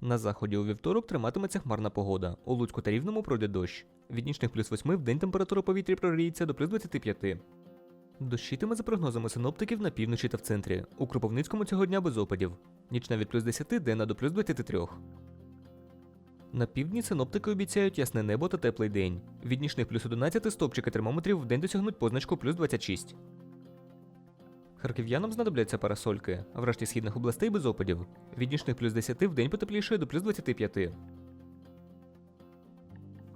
На заході у вівторок триматиметься хмарна погода. У Луцьку та Рівному пройде дощ. Від нічних плюс 8 в день температура повітря прогріється до плюс 25. Дощитиме за прогнозами синоптиків на півночі та в центрі. У Кропивницькому цього дня без опадів. Нічна від плюс 10, денна до плюс 23. На півдні синоптики обіцяють ясне небо та теплий день. Від нічних плюс 11 стопчики термометрів в день досягнуть позначку плюс 26. Харків'янам знадобляться парасольки, а в решті східних областей без опадів. Від нічних плюс 10 в день потеплішає до плюс 25.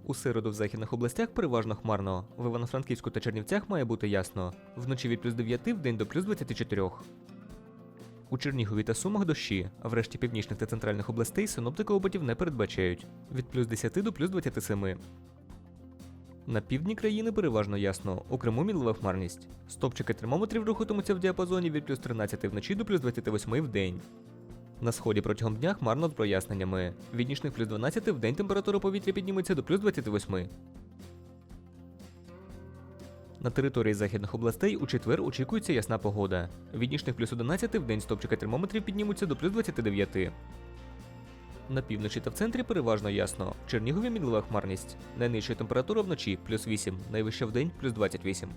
У середу в західних областях переважно хмарно. В Івано-Франківську та Чернівцях має бути ясно. Вночі від плюс 9 в день до плюс 24. У Чернігові та Сумах дощі, а в решті північних та центральних областей синоптики опадів не передбачають від плюс 10 до плюс 27. На півдні країни переважно ясно, у Криму хмарність. Стопчики термометрів рухатимуться в діапазоні від плюс 13 вночі до плюс 28 в день. На сході протягом дня хмарно з проясненнями. Від нічних плюс 12 в день температура повітря підніметься до плюс 28. На території західних областей у четвер очікується ясна погода. Від нічних плюс 11 в день стопчики термометрів піднімуться до плюс 29. На півночі та в центрі переважно ясно. В Чернігові мінлива хмарність. Найнижча температура вночі плюс 8, найвища в день плюс 28.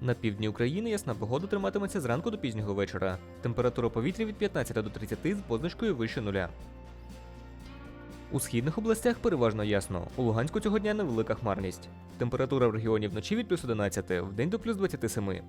На півдні України ясна погода триматиметься зранку до пізнього вечора. Температура повітря від 15 до 30 з позначкою вище нуля. У східних областях переважно ясно. У Луганську цього дня невелика хмарність. Температура в регіоні вночі від плюс 11, в день до плюс 27.